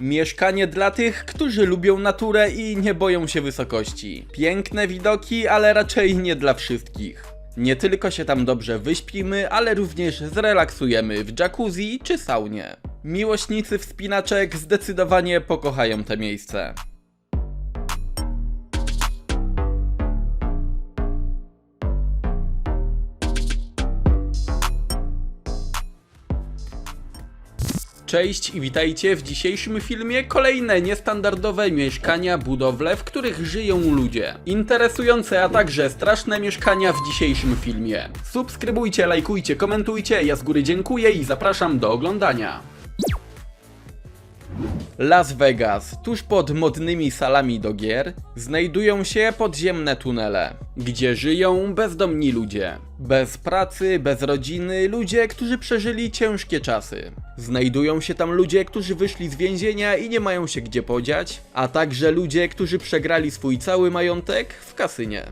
Mieszkanie dla tych, którzy lubią naturę i nie boją się wysokości. Piękne widoki, ale raczej nie dla wszystkich. Nie tylko się tam dobrze wyśpimy, ale również zrelaksujemy w jacuzzi czy saunie. Miłośnicy wspinaczek zdecydowanie pokochają te miejsce. Cześć i witajcie w dzisiejszym filmie kolejne niestandardowe mieszkania, budowle, w których żyją ludzie. Interesujące, a także straszne mieszkania w dzisiejszym filmie. Subskrybujcie, lajkujcie, komentujcie, ja z góry dziękuję i zapraszam do oglądania. Las Vegas, tuż pod modnymi salami do gier, znajdują się podziemne tunele, gdzie żyją bezdomni ludzie. Bez pracy, bez rodziny, ludzie, którzy przeżyli ciężkie czasy. Znajdują się tam ludzie, którzy wyszli z więzienia i nie mają się gdzie podziać, a także ludzie, którzy przegrali swój cały majątek w kasynie.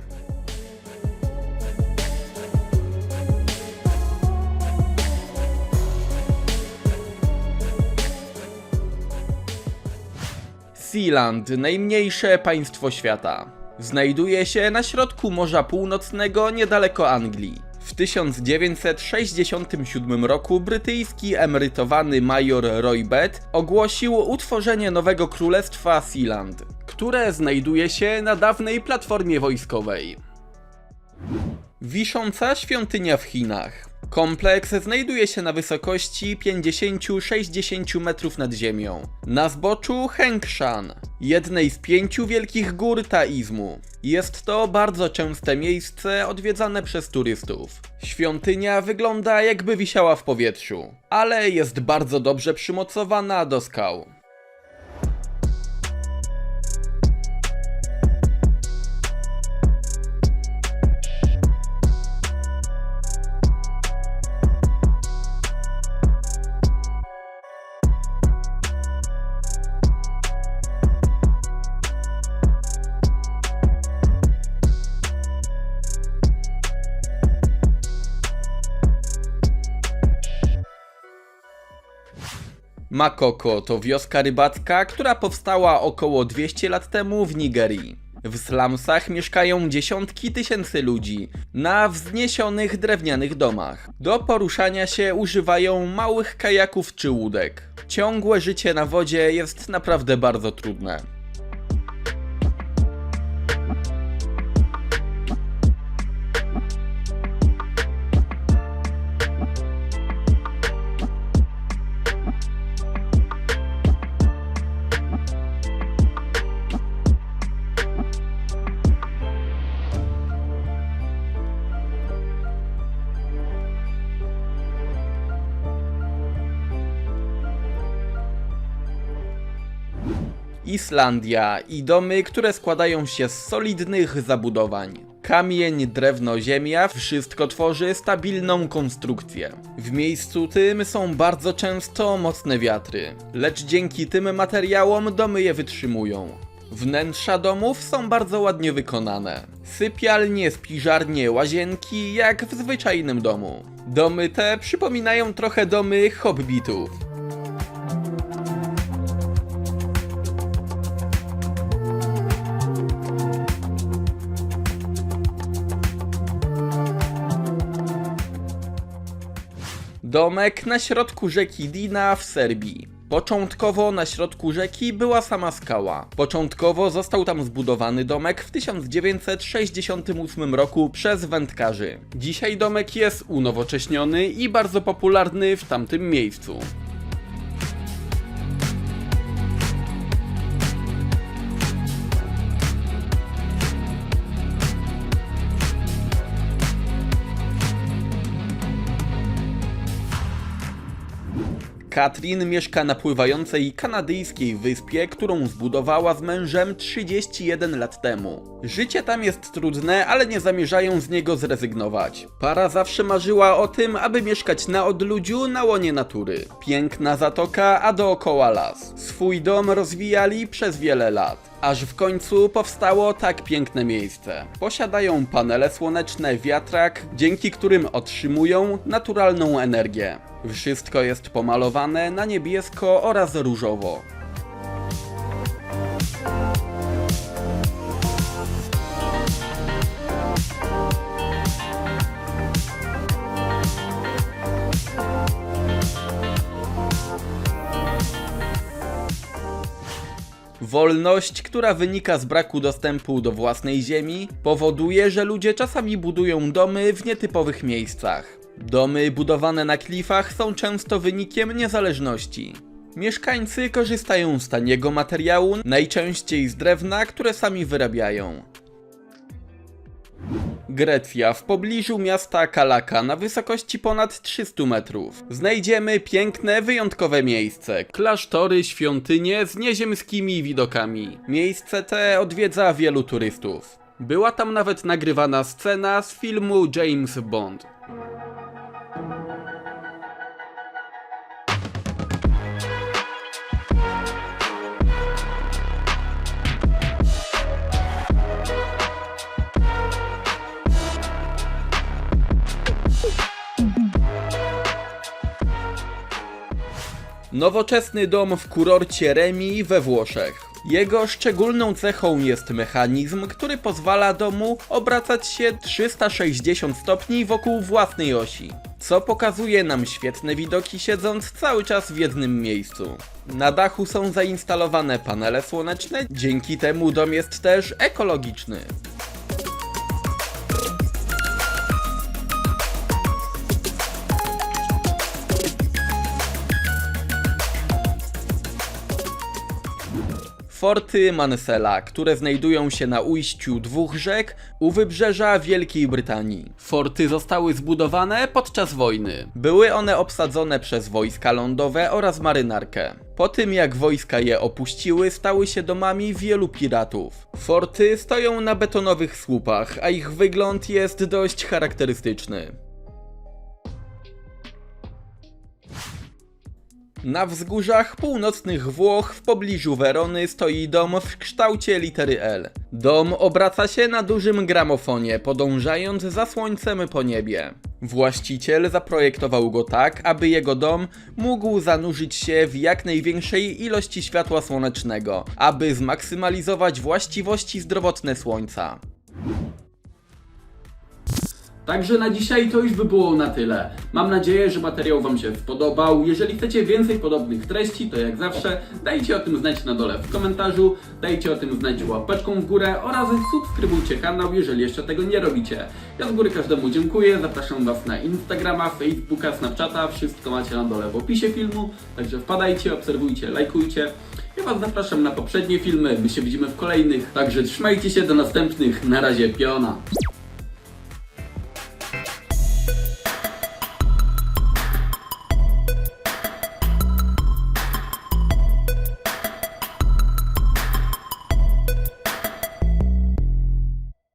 Sealand, najmniejsze państwo świata. Znajduje się na środku Morza Północnego, niedaleko Anglii. W 1967 roku brytyjski emerytowany major Roy Bett ogłosił utworzenie nowego królestwa Sealand, które znajduje się na dawnej platformie wojskowej. Wisząca świątynia w Chinach. Kompleks znajduje się na wysokości 50-60 metrów nad ziemią. Na zboczu Hengshan, jednej z pięciu wielkich gór taizmu. Jest to bardzo częste miejsce odwiedzane przez turystów. Świątynia wygląda jakby wisiała w powietrzu, ale jest bardzo dobrze przymocowana do skał. Makoko to wioska rybacka, która powstała około 200 lat temu w Nigerii. W slumsach mieszkają dziesiątki tysięcy ludzi na wzniesionych drewnianych domach. Do poruszania się używają małych kajaków czy łódek. Ciągłe życie na wodzie jest naprawdę bardzo trudne. Islandia i domy, które składają się z solidnych zabudowań. Kamień, drewno, ziemia wszystko tworzy stabilną konstrukcję. W miejscu tym są bardzo często mocne wiatry, lecz dzięki tym materiałom domy je wytrzymują. Wnętrza domów są bardzo ładnie wykonane. Sypialnie, spiżarnie, łazienki jak w zwyczajnym domu. Domy te przypominają trochę domy hobbitów. Domek na środku rzeki Dina w Serbii. Początkowo na środku rzeki była sama skała. Początkowo został tam zbudowany domek w 1968 roku przez wędkarzy. Dzisiaj domek jest unowocześniony i bardzo popularny w tamtym miejscu. Katrin mieszka na pływającej kanadyjskiej wyspie, którą zbudowała z mężem 31 lat temu. Życie tam jest trudne, ale nie zamierzają z niego zrezygnować. Para zawsze marzyła o tym, aby mieszkać na odludziu na łonie natury. Piękna zatoka, a dookoła las. Swój dom rozwijali przez wiele lat aż w końcu powstało tak piękne miejsce. Posiadają panele słoneczne, wiatrak, dzięki którym otrzymują naturalną energię. Wszystko jest pomalowane na niebiesko oraz różowo. Wolność, która wynika z braku dostępu do własnej ziemi, powoduje, że ludzie czasami budują domy w nietypowych miejscach. Domy budowane na klifach są często wynikiem niezależności. Mieszkańcy korzystają z taniego materiału, najczęściej z drewna, które sami wyrabiają. Grecja, w pobliżu miasta Kalaka, na wysokości ponad 300 metrów. Znajdziemy piękne, wyjątkowe miejsce. Klasztory, świątynie z nieziemskimi widokami. Miejsce te odwiedza wielu turystów. Była tam nawet nagrywana scena z filmu James Bond. Nowoczesny dom w kurorcie Remi we Włoszech. Jego szczególną cechą jest mechanizm, który pozwala domu obracać się 360 stopni wokół własnej osi, co pokazuje nam świetne widoki siedząc cały czas w jednym miejscu. Na dachu są zainstalowane panele słoneczne, dzięki temu dom jest też ekologiczny. Forty Mansella, które znajdują się na ujściu dwóch rzek u wybrzeża Wielkiej Brytanii. Forty zostały zbudowane podczas wojny. Były one obsadzone przez wojska lądowe oraz marynarkę. Po tym jak wojska je opuściły, stały się domami wielu piratów. Forty stoją na betonowych słupach, a ich wygląd jest dość charakterystyczny. Na wzgórzach północnych Włoch w pobliżu Werony stoi dom w kształcie litery L. Dom obraca się na dużym gramofonie, podążając za słońcem po niebie. Właściciel zaprojektował go tak, aby jego dom mógł zanurzyć się w jak największej ilości światła słonecznego, aby zmaksymalizować właściwości zdrowotne słońca. Także na dzisiaj to już by było na tyle. Mam nadzieję, że materiał Wam się spodobał. Jeżeli chcecie więcej podobnych treści, to jak zawsze dajcie o tym znać na dole w komentarzu, dajcie o tym znać łapeczką w górę oraz subskrybujcie kanał, jeżeli jeszcze tego nie robicie. Ja z góry każdemu dziękuję, zapraszam Was na Instagrama, Facebooka, Snapchata, wszystko macie na dole w opisie filmu, także wpadajcie, obserwujcie, lajkujcie. Ja Was zapraszam na poprzednie filmy, my się widzimy w kolejnych, także trzymajcie się do następnych, na razie piona.